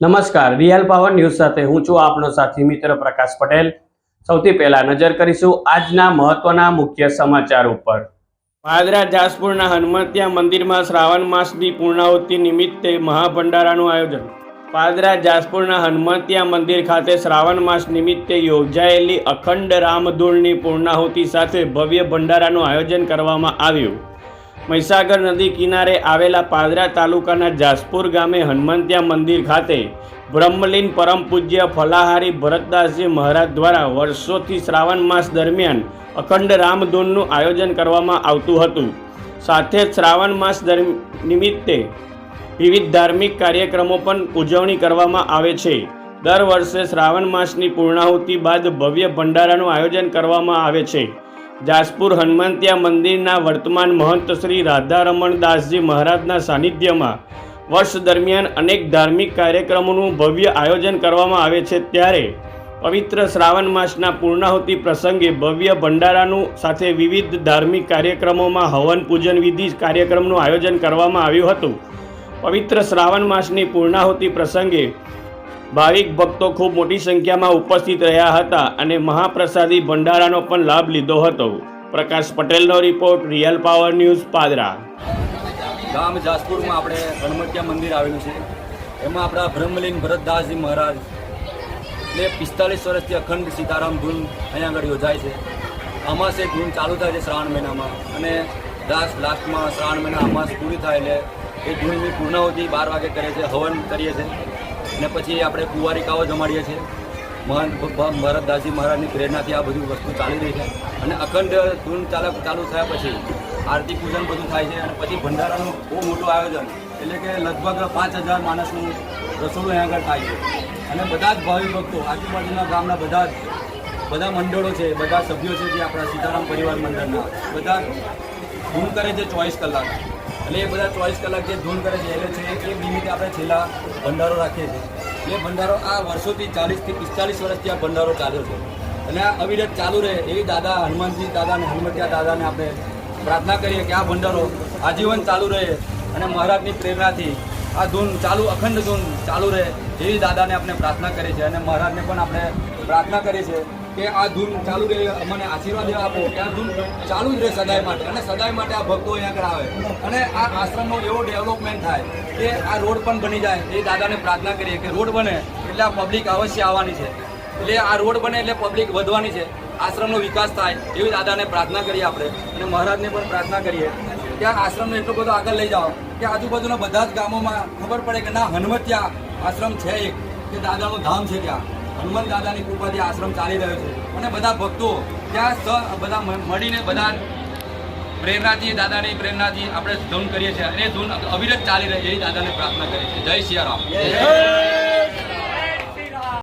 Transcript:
નમસ્કાર, real power news સાથે હું છું આપનો સાથી મિત્ર પ્રકાશ પટેલ. સૌથી પહેલા નજર કરીશું આજના મહત્વના મુખ્ય સમાચાર ઉપર. પાદરા જાસપુરના હનુમતિયા મંદિરમાં શ્રાવણ માસની પૂર્ણાહુતિ નિમિત્તે મહાભંડારાનું આયોજન. પાદરા જાસપુરના હનુમત્યા મંદિર ખાતે શ્રાવણ માસ નિમિત્તે યોજાયેલી અખંડ રામધૂળની પૂર્ણાહુતિ સાથે ભવ્ય ભંડારાનું આયોજન કરવામાં આવ્યું. મહીસાગર નદી કિનારે આવેલા પાદરા તાલુકાના જાસપુર ગામે હનુમંત્યા મંદિર ખાતે બ્રહ્મલીન પરમ પૂજ્ય ફલાહારી ભરતદાસજી મહારાજ દ્વારા વર્ષોથી શ્રાવણ માસ દરમિયાન અખંડ રામધૂનનું આયોજન કરવામાં આવતું હતું. સાથે શ્રાવણ માસ નિમિત્તે વિવિધ ધાર્મિક કાર્યક્રમો પણ ઉજવણી કરવામાં આવે છે. દર વર્ષે શ્રાવણ માસની પૂર્ણાહુતિ બાદ ભવ્ય ભંડારાનું આયોજન કરવામાં આવે છે. જાસપુર હનુમંતિયા મંદિરના વર્તમાન મહંત શ્રી રાધારમણ દાસજી મહારાજના સાનિધ્યમાં વર્ષ દરમિયાન અનેક ધાર્મિક કાર્યક્રમોનું ભવ્ય આયોજન કરવામાં આવે છે ત્યારે પવિત્ર શ્રાવણ માસના પૂર્ણાહુતિ પ્રસંગે ભવ્ય ભંડારાનું સાથે વિવિધ ધાર્મિક કાર્યક્રમોમાં હવન પૂજન વિધિ કાર્યક્રમનું આયોજન કરવામાં આવ્યું હતું. પવિત્ર શ્રાવણ માસની પૂર્ણાહુતિ પ્રસંગે ભાવિક ભક્તો ખૂબ મોટી સંખ્યામાં ઉપસ્થિત રહ્યા હતા અને મહાપ્રસાદી ભંડારાનો પણ લાભ લીધો હતો. પ્રકાશ પટેલનો report, real power news, Padra. ગામ જાસપુરમાં આપણે હનુમતિયા મંદિર આવેલું છે. એમાં આપણા બ્રહ્મલીન ભરતદાસજી મહારાજ એટલે પિસ્તાલીસ વર્ષથી અખંડ સીતારામ ધૂન અહીંયા આગળ યોજાય છે. અમાસે ધૂન ચાલુ થાય છે શ્રાવણ મહિનામાં અને લાસ્ટ લાસ્ટમાં શ્રાવણ મહિના અમાસ પૂરી થાય એટલે એ ધૂનની પૂર્ણાહુતિ બાર વાગે કરે છે, હવન કરીએ છીએ અને પછી આપણે કુંવારિકાઓ જમાડીએ છીએ. મહંત ભરતદાસજી મહારાજની પ્રેરણાથી આ બધી વસ્તુ ચાલી રહી છે. અને અખંડ ધૂન ચાલક ચાલુ થયા પછી આરતી પૂજન બધું થાય છે અને પછી ભંડારાનું બહુ મોટું આયોજન. એટલે કે લગભગ પાંચ હજાર માણસનું રસોડું અહીં આગળ થાય છે. અને બધા જ ભાવિ ભક્તો, આજુબાજુના ગામના બધા જ, બધા મંડળો છે, બધા સભ્યો છે જે આપણા સીતારામ પરિવાર મંડળના, બધા ધૂન કરે છે ચોવીસ કલાક. એટલે એ બધા ચોવીસ કલાક જે ધૂન કરે છે એટલે છે, એ નિમિત્તે આપણે છેલ્લા ભંડારો રાખીએ છીએ. એ ભંડારો આ વર્ષોથી ચાલીસથી પિસ્તાલીસ વર્ષથી આ ભંડારો ચાલ્યો છે. અને આ અવિરત ચાલુ રહે એવી દાદા હનુમાનજી દાદાને હનુમતિયા દાદાને આપણે પ્રાર્થના કરીએ કે આ ભંડારો આજીવન ચાલુ રહે અને મહારાજની પ્રેરણાથી આ ધૂન ચાલુ, અખંડ ધૂન ચાલુ રહે એવી દાદાને આપણે પ્રાર્થના કરી છે અને મહારાજને પણ આપણે પ્રાર્થના કરી છે કે આ ધૂન ચાલુ રહે મને આશીર્વાદ આપો. કે આ ધૂન ચાલુ જ રહે સદાય માટે. અને સદાય માટે આ ભક્તો અહીંયા આવે. અને આ આશ્રમનો એવો ડેવલપમેન્ટ થાય કે આ રોડ પણ બની જાય. એ દાદાને પ્રાર્થના કરીએ કે રોડ બને એટલે આ પબ્લિક અવશ્ય આવવાની છે. એટલે આ રોડ બને એટલે પબ્લિક વધવાની છે. આશ્રમનો વિકાસ થાય એવી દાદાને પ્રાર્થના કરીએ આપણે. અને મહારાજને પણ પ્રાર્થના કરીએ કે આ આશ્રમને એટલો બધો આગળ લઈ જાઓ કે આજુબાજુના બધા જ ગામોમાં ખબર પડે કે ના, હનુમતિયા આશ્રમ છે એક, કે દાદાનું ધામ છે ત્યાં. હનુમાન દાદાની કૃપાથી આશ્રમ ચાલી રહ્યો છે. અને બધા ભક્તો ત્યાં બધા મળીને બધા પ્રેરણાથી દાદાની પ્રેરણાથી આપણે ધૂન કરીએ છીએ. અને ધૂન અવિરત ચાલી રહે એવી દાદાને પ્રાર્થના કરીએ છીએ. જય સિયારામ